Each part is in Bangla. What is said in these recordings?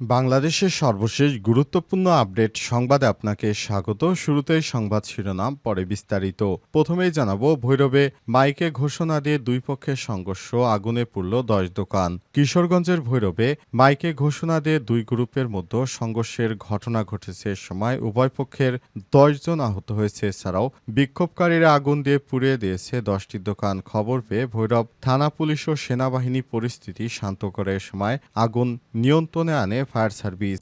বাংলাদেশের সর্বশেষ গুরুত্বপূর্ণ আপডেট সংবাদে আপনাকে স্বাগত। শুরুতেই সংবাদ শিরোনাম, পরে বিস্তারিত। প্রথমেই জানাব, ভৈরবে মাইকে ঘোষণা দিয়ে দুই পক্ষের সংঘর্ষ আগুনে পুড়ল দশ দোকান। কিশোরগঞ্জের ভৈরবে মাইকে ঘোষণা দিয়ে দুই গ্রুপের মধ্যে সংঘর্ষের ঘটনা ঘটেছে সময়। উভয় পক্ষের দশজন আহত হয়েছে। এছাড়াও বিক্ষোভকারীরা আগুন দিয়ে পুড়িয়ে দিয়েছে দশটি দোকান। খবর পেয়ে ভৈরব থানা পুলিশ ও সেনাবাহিনী পরিস্থিতি শান্ত করে সময় আগুন নিয়ন্ত্রণে আনে ফায়ার সার্ভিস।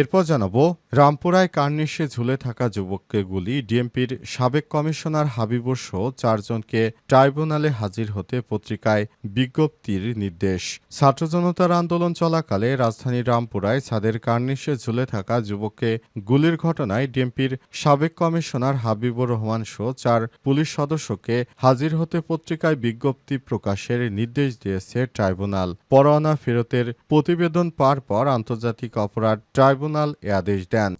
এরপর জানাব, রামপুরায় কার্নিশে ঝুলে থাকা যুবককে গুলি ডিএমপির সাবেক কমিশনার হাবিবুর সহ চারজনকে ট্রাইব্যুনালে হাজির হতে পত্রিকায় বিজ্ঞপ্তির নির্দেশ। ছাত্র জনতার আন্দোলন চলাকালে রাজধানীর রামপুরায় ছাদের কার্নিশে ঝুলে থাকা যুবককে গুলির ঘটনায় ডিএমপির সাবেক কমিশনার হাবিবুর রহমান সহ চার পুলিশ সদস্যকে হাজির হতে পত্রিকায় বিজ্ঞপ্তি প্রকাশের নির্দেশ দিয়েছে ট্রাইব্যুনাল। পরোয়ানা ফেরতের প্রতিবেদন পার পর আন্তর্জাতিক অপরাধ ট্রাইব্যুনাল এ আদেশ দেন।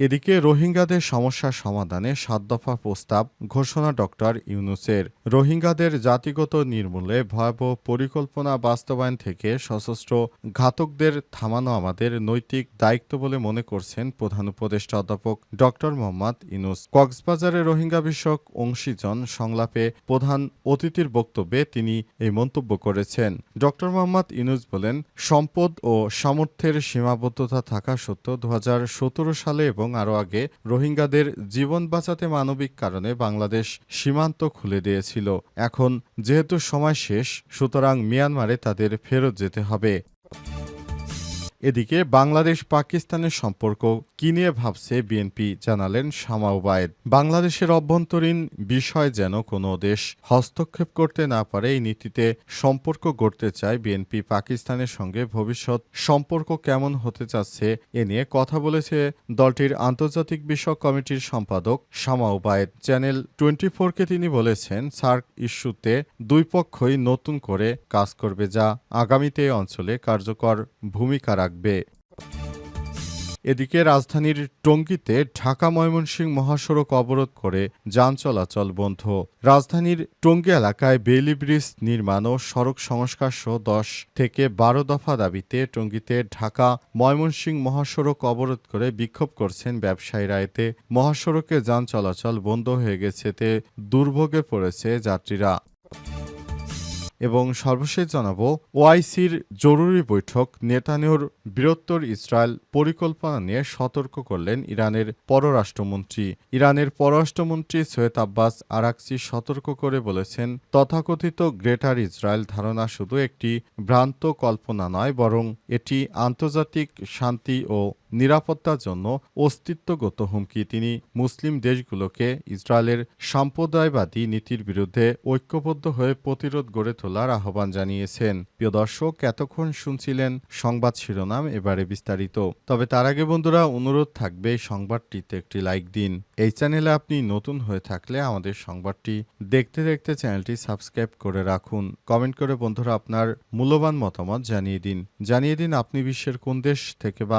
এদিকে রোহিঙ্গাদের সমস্যা সমাধানে সাত দফা প্রস্তাব ঘোষণা ডক্টর ইউনুসের। রোহিঙ্গাদের জাতিগত নির্মূলে ভয়াবহ পরিকল্পনা বাস্তবায়ন থেকে সশস্ত্র ঘাতকদের থামানো আমাদের নৈতিক দায়িত্ব বলে মনে করছেন প্রধান উপদেষ্টা অধ্যাপক ডক্টর মোহাম্মদ ইনুস কক্সবাজারে রোহিঙ্গা বিষয়ক অংশীজন সংলাপে প্রধান অতিথির বক্তব্যে তিনি এই মন্তব্য করেছেন। ডক্টর মোহাম্মদ ইনুস বলেন, সম্পদ ও সামর্থ্যের সীমাবদ্ধতা থাকা সত্ত্বেও দু হাজার সতেরো সালে এবং আরও আগে রোহিঙ্গাদের জীবন বাঁচাতে মানবিক কারণে বাংলাদেশ সীমান্ত খুলে দিয়েছিল। এখন যেহেতু সময় শেষ, সুতরাং মিয়ানমারে তাদের ফেরত যেতে হবে। এদিকে বাংলাদেশ পাকিস্তানের সম্পর্ক কি নিয়ে ভাবছে বিএনপি জানালেন শামা ওবায়েদ। বাংলাদেশের অভ্যন্তরীণ বিষয় যেন কোনো দেশ হস্তক্ষেপ করতে না পারে, এই নীতিতে সম্পর্ক গড়তে চায় বিএনপি পাকিস্তানের সঙ্গে ভবিষ্যৎ সম্পর্ক কেমন হতে চাচ্ছে এ নিয়ে কথা বলেছে দলটির আন্তর্জাতিক বিষয়ক কমিটির সম্পাদক শামা ওবায়েদ। চ্যানেল টোয়েন্টি ফোরকে তিনি বলেছেন, সার্ক ইস্যুতে দুই পক্ষই নতুন করে কাজ করবে যা আগামীতে অঞ্চলে কার্যকর ভূমিকা রাখবে। এদিকে রাজধানীর টঙ্গীতে ঢাকা ময়মনসিংহ মহাসড়ক অবরোধ করে যান চলাচল বন্ধ। রাজধানীর টঙ্গী এলাকায় বেইলি ব্রিজ নির্মাণ ও সড়ক সংস্কার সহ দশ থেকে বারো দফা দাবিতে টঙ্গীতে ঢাকা ময়মনসিংহ মহাসড়ক অবরোধ করে বিক্ষোভ করছেন ব্যবসায়ীরা। এতে মহাসড়কে যান চলাচল বন্ধ হয়ে গেছে, এতে দুর্ভোগে পড়েছে যাত্রীরা। এবং সর্বশেষ জানাব, ওআইসির জরুরি বৈঠক নেতানিয়র বৃহত্তর ইসরায়েল পরিকল্পনা নিয়ে সতর্ক করলেন ইরানের পররাষ্ট্রমন্ত্রী। ইরানের পররাষ্ট্রমন্ত্রী সৈয়দ আব্বাস আরাকচি সতর্ক করে বলেছেন, তথাকথিত গ্রেটার ইসরায়েল ধারণা শুধু একটি ভ্রান্ত কল্পনা নয়, বরং এটি আন্তর্জাতিক শান্তি ও নিরাপত্তার জন্য অস্তিত্বগত হুমকি। তিনি মুসলিম দেশগুলোকে ইসরায়েলের সাম্প্রদায়বাদী নীতির বিরুদ্ধে ঐক্যবদ্ধ হয়ে প্রতিরোধ গড়ে তোলার আহ্বান জানিয়েছেন। প্রিয় দর্শক, এতক্ষণ শুনছিলেন সংবাদ শিরোনাম, এবারে বিস্তারিত। তবে তার আগে বন্ধুরা, অনুরোধ থাকবে সংবাদটিতে একটি লাইক দিন। এই চ্যানেলে আপনি নতুন হয়ে থাকলে আমাদের সংবাদটি দেখতে দেখতে চ্যানেলটি সাবস্ক্রাইব করে রাখুন। কমেন্ট করে বন্ধুরা আপনার মূল্যবান মতামত জানিয়ে দিন। জানিয়ে দিন আপনি বিশ্বের কোন দেশ থেকে বা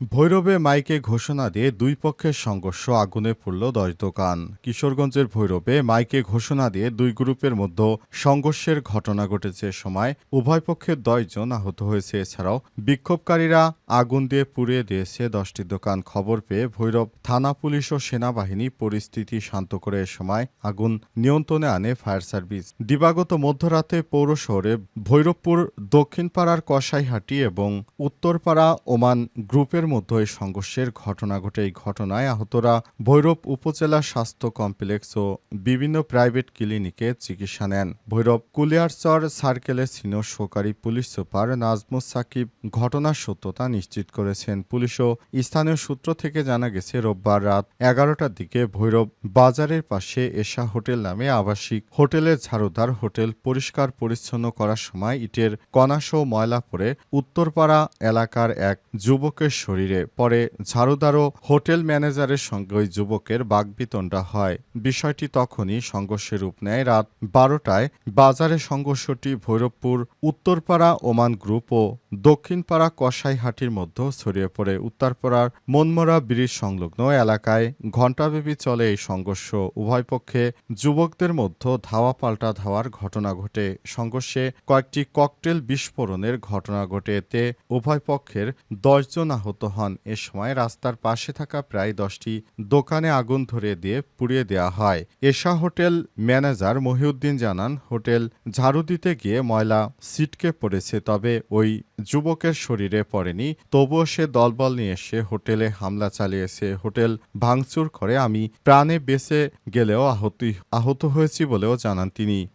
ভৈরবে মাইকে ঘোষণা দিয়ে দুই পক্ষের সংঘর্ষ আগুনে পড়ল দশ দোকান। কিশোরগঞ্জের ভৈরবে মাইকে ঘোষণা দিয়ে দুই গ্রুপের মধ্যে সংঘর্ষের ঘটনা ঘটেছে সময় উভয় পক্ষের দশজন আহত হয়েছে। এছাড়াও বিক্ষোভকারীরা আগুন দিয়ে পুড়িয়ে দিয়েছে দশটি দোকান। খবর পেয়ে ভৈরব থানা পুলিশ ও সেনাবাহিনী পরিস্থিতি শান্ত করে এ সময় আগুন নিয়ন্ত্রণে আনে ফায়ার সার্ভিস। দিবাগত মধ্যরাতে পৌর শহরে ভৈরবপুর দক্ষিণপাড়ার কসাইহাটি এবং উত্তরপাড়া ওমান গ্রুপের মধ্যে সংঘর্ষের ঘটনা ঘটে। এই ঘটনায় আহতরা ভৈরব উপজেলা স্বাস্থ্য কমপ্লেক্স ও বিভিন্ন প্রাইভেট ক্লিনিকে চিকিৎসা নেন। ভৈরব কুলিয়ারচর সার্কেলের সিনিয়র সহকারী পুলিশ সুপার নাজমুস সাকিব ঘটনার সত্যতা নিশ্চিত করেছেন। পুলিশ ও স্থানীয় সূত্র থেকে জানা গেছে, রোববার রাত এগারোটার দিকে ভৈরব বাজারের পাশে এশা হোটেল নামে আবাসিক হোটেলের ঝাড়ুদার হোটেল পরিষ্কার পরিচ্ছন্ন করার সময় ইটের কণাসহ ময়লা পড়ে উত্তরপাড়া এলাকার এক যুবকের শরীর শরীরে। পরে ঝাড়ুদার হোটেল ম্যানেজারের সঙ্গে ওই যুবকের বাগবিতণ্ডা হয়। বিষয়টি তখনই সংঘর্ষের রূপ নেয় রাত বারোটায় বাজারে সংঘর্ষটি ভৈরবপুর, উত্তরপাড়া ওমান গ্রুপ ও দক্ষিণপাড়া কসাইহাটির মধ্যে ছড়িয়ে পড়ে উত্তরপাড়ার মনমরা ব্রিজ সংলগ্ন এলাকায় ঘণ্টাব্যাপী চলে এই সংঘর্ষ। উভয় পক্ষে যুবকদের মধ্যে ধাওয়া পাল্টা ধাওয়ার ঘটনা ঘটে। সংঘর্ষে কয়েকটি ককটেল বিস্ফোরণের ঘটনা ঘটে। এতে উভয় পক্ষের দশজন আহত হন। এ সময় রাস্তার পাশে থাকা প্রায় দশটি দোকানে আগুন ধরিয়ে দিয়ে পুড়িয়ে দেওয়া হয়। এশা হোটেল ম্যানেজার মহিউদ্দিন জানান, হোটেল ঝাড়ু দিতে গিয়ে ময়লা সিটকে পড়েছে, তবে ওই যুবকের শরীরে পড়েনি, তবুও সে দলবল নিয়ে এসে হোটেলে হামলা চালিয়েছে। হোটেল ভাঙচুর করে আমি প্রাণে বেঁচে গেলেও আহত আহত হয়েছি বলেও জানান তিনি।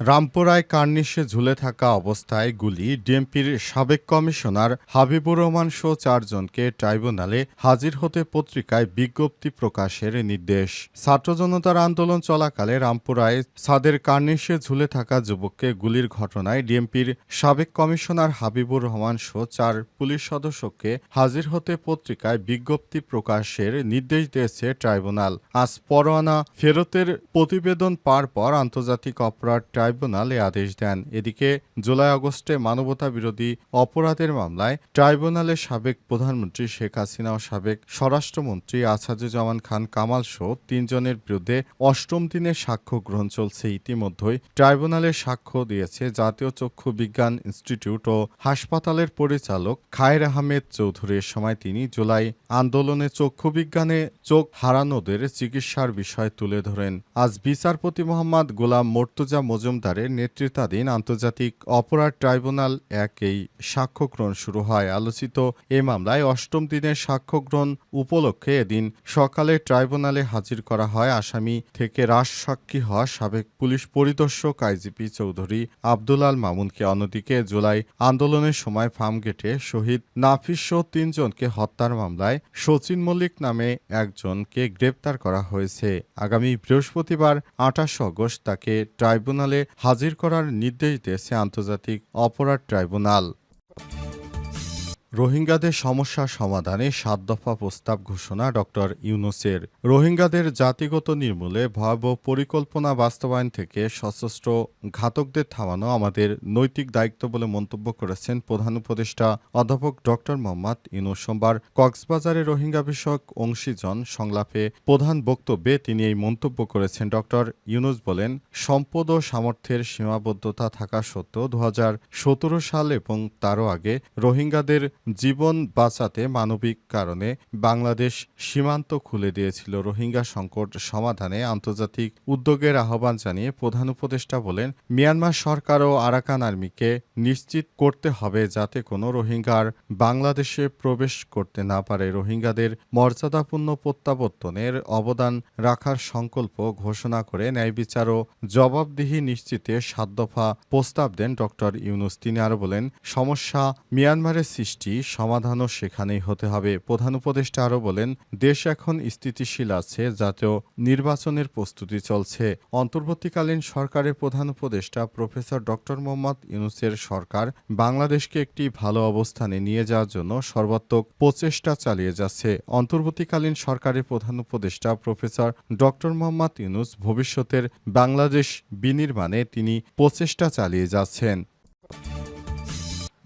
রামপুরায় কার্নিশে ঝুলে থাকা অবস্থায় গুলি ডিএমপির সাবেক কমিশনার হাবিবুর রহমান সহ চারজনকে ট্রাইব্যুনালে হাজির হতে পত্রিকায় বিজ্ঞপ্তি প্রকাশের নির্দেশ। ছাত্র জনতার আন্দোলন চলাকালে রামপুরায় সাদের কার্নিশে ঝুলে থাকা যুবককে গুলির ঘটনায় ডিএমপির সাবেক কমিশনার হাবিবুর রহমান সহ চার পুলিশ সদস্যকে হাজির হতে পত্রিকায় বিজ্ঞপ্তি প্রকাশের নির্দেশ দিয়েছে ট্রাইব্যুনাল। আজ পরোয়ানা ফেরতের প্রতিবেদন পার পর আন্তর্জাতিক অপরাধ ট্রাইব্যুনাল এ আদেশ দেন। এদিকে জুলাই আগস্টে মানবতা বিরোধী অপরাধের মামলায় ট্রাইব্যুনালের সাবেক প্রধানমন্ত্রী শেখ হাসিনা ও সাবেক স্বরাষ্ট্রমন্ত্রী আসাদুজ্জামান খান কামাল সহ তিনজনের বিরুদ্ধে অষ্টম দিনের সাক্ষ্য গ্রহণ চলছে। ইতিমধ্যেই ট্রাইব্যুনালে সাক্ষ্য দিয়েছে জাতীয় চক্ষু বিজ্ঞান ইনস্টিটিউট ও হাসপাতালের পরিচালক খায়ের আহমেদ চৌধুরীর সময় তিনি জুলাই আন্দোলনে চক্ষু বিজ্ঞানে চোখ হারানোদের চিকিৎসার বিষয় তুলে ধরেন। আজ বিচারপতি মোহাম্মদ গোলাম মর্তুজা মজুমদারের নেতৃত্বাধীন আন্তর্জাতিক অপরাধ ট্রাইব্যুনাল এক এই সাক্ষ্য গ্রহণ শুরু হয়। আলোচিত এ মামলায় অষ্টম দিনের সাক্ষ্য গ্রহণ উপলক্ষে এদিন সকালে ট্রাইব্যুনালে হাজির করা হয় আসামি থেকে রাজ সাক্ষী হওয়া সাবেক পুলিশ পরিদর্শক আইজিপি চৌধুরী আব্দুল আল মামুনকে। অন্যদিকে জুলাই আন্দোলনের সময় ফার্মগেটে শহীদ নাফিস সহ তিনজনকে হত্যার মামলায় সচিন মল্লিক নামে একজনকে গ্রেপ্তার করা হয়েছে। আগামী বৃহস্পতিবার আঠাশ আগস্ট তাকে ট্রাইব্যুনালে হাজির করার নির্দেশ দিয়েছে আন্তর্জাতিক অপরাধ ট্রাইব্যুনাল। রোহিঙ্গাদের সমস্যা সমাধানে সাত দফা প্রস্তাব ঘোষণা ডক্টর ইউনুসের। রোহিঙ্গাদের জাতিগত নির্মূলে ভয়াবহ পরিকল্পনা বাস্তবায়ন থেকে সশস্ত্র ঘাতকদের থামানো আমাদের নৈতিক দায়িত্ব বলে মন্তব্য করেছেন প্রধান উপদেষ্টা অধ্যাপক ডক্টর মোহাম্মদ ইউনুস। সোমবার কক্সবাজারে রোহিঙ্গা বিষয়ক অংশীজন সংলাপে প্রধান বক্তব্যে তিনি এই মন্তব্য করেছেন। ডক্টর ইউনুস বলেন, সম্পদ ও সামর্থ্যের সীমাবদ্ধতা থাকা সত্ত্বেও দু হাজার সতেরো সাল এবং তারও আগে রোহিঙ্গাদের জীবন বাঁচাতে মানবিক কারণে বাংলাদেশ সীমান্ত খুলে দিয়েছিল রোহিঙ্গা সংকট সমাধানে আন্তর্জাতিক উদ্যোগের আহ্বান জানিয়ে প্রধান উপদেষ্টা বলেন, মিয়ানমার সরকার ও আরাকান আর্মিকে নিশ্চিত করতে হবে যাতে কোনো রোহিঙ্গার বাংলাদেশে প্রবেশ করতে না পারে। রোহিঙ্গাদের মর্যাদাপূর্ণ প্রত্যাবর্তনের অবদান রাখার সংকল্প ঘোষণা করে ন্যায় বিচার ও জবাবদিহি নিশ্চিতে সাত দফা প্রস্তাব দেন ডক্টর ইউনুস। তিনি আরও বলেন, সমস্যা মিয়ানমারের সৃষ্টি সমাধানও সেখানেই হতে হবে। প্রধান উপদেষ্টা আরও বলেন, দেশ এখন স্থিতিশীল আছে জাতীয় নির্বাচনের প্রস্তুতি চলছে। অন্তর্বর্তীকালীন সরকারের প্রধান উপদেষ্টা প্রফেসর ডক্টর মোহাম্মদ ইউনুসের সরকার বাংলাদেশকে একটি ভালো অবস্থানে নিয়ে যাওয়ার জন্য সর্বাত্মক প্রচেষ্টা চালিয়ে যাচ্ছে। অন্তর্বর্তীকালীন সরকারের প্রধান উপদেষ্টা প্রফেসর ডক্টর মোহাম্মদ ইউনুস ভবিষ্যতের বাংলাদেশ বিনির্মাণে তিনি প্রচেষ্টা চালিয়ে যাচ্ছেন।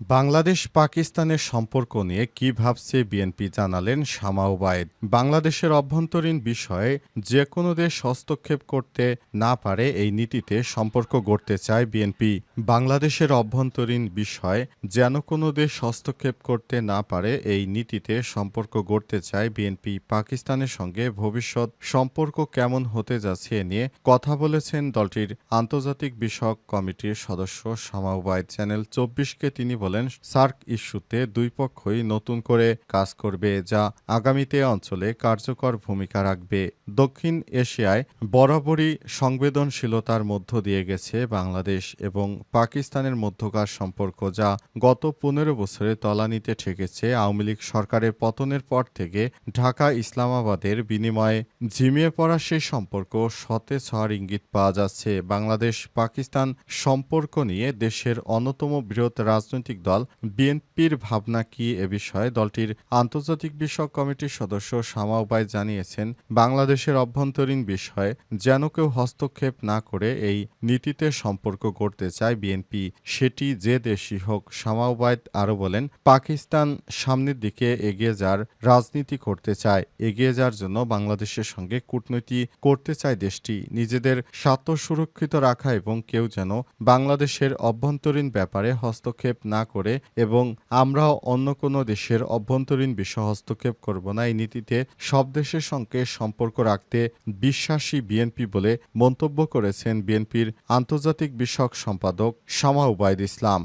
বাংলাদেশ পাকিস্তানের সম্পর্ক নিয়ে কি ভাবছে বিএনপি জানালেন শামা ওবায়েদ। বাংলাদেশের অভ্যন্তরীণ বিষয়ে যে কোনো দেশ হস্তক্ষেপ করতে না পারে এই নীতিতে সম্পর্ক গড়তে চায় বিএনপি। বাংলাদেশের অভ্যন্তরীণ বিষয় যেন কোনো দেশ হস্তক্ষেপ করতে না পারে এই নীতিতে সম্পর্ক গড়তে চায় বিএনপি। পাকিস্তানের সঙ্গে ভবিষ্যৎ সম্পর্ক কেমন হতে যাচ্ছে নিয়ে কথা বলেছেন দলটির আন্তর্জাতিক বিষয়ক কমিটির সদস্য শামা ওবায়েদ। চ্যানেল চব্বিশকে তিনি বলেন, সার্ক ইস্যুতে দুই পক্ষই নতুন করে কাজ করবে যা আগামীতে অঞ্চলে কার্যকর ভূমিকা রাখবে। দক্ষিণ এশিয়ায় বরাবরই সংবেদনশীলতার মধ্য দিয়ে গেছে বাংলাদেশ এবং পাকিস্তানের মধ্যকার সম্পর্ক যা গত পনেরো বছরে তলানিতে ঠেকেছে। আওয়ামী লীগ সরকারের পতনের পর থেকে ঢাকা ইসলামাবাদের বিনিময়ে ঝিমিয়ে পড়া সেই সম্পর্ক সতেজ হওয়ার ইঙ্গিত পাওয়া যাচ্ছে। বাংলাদেশ পাকিস্তান সম্পর্ক নিয়ে দেশের অন্যতম বৃহৎ রাজনৈতিক দল বিএনপির ভাবনা কি এ বিষয়ে দলটির আন্তর্জাতিক বিষয়ক কমিটির সদস্য শামা উবাই জানিয়েছেন, বাংলাদেশের অভ্যন্তরীণ বিষয়ে যেন কেউ হস্তক্ষেপ না করে এই নীতিতে সম্পর্ক গড়তে চায় বিএনপি। সেটি যে দেশই হোক, শামা উবায়দ আরও বলেন, পাকিস্তান সামনের দিকে এগিয়ে যাওয়ার রাজনীতি করতে চায়। এগিয়ে যাওয়ার জন্য বাংলাদেশের সঙ্গে কূটনীতি করতে চায় দেশটি। নিজেদের স্বার্থ সুরক্ষিত রাখা এবং কেউ যেন বাংলাদেশের অভ্যন্তরীণ ব্যাপারে হস্তক্ষেপ না করে এবং আমরাও অন্য কোনো দেশের অভ্যন্তরীণ বিষয় হস্তক্ষেপ করব না। এই নীতিতে সব দেশের সঙ্গে সম্পর্ক রাখতে বিশ্বাসী বিএনপি বলে মন্তব্য করেছেন বিএনপির আন্তর্জাতিক বিষয়ক সম্পাদক শামা উবায়দ ইসলাম।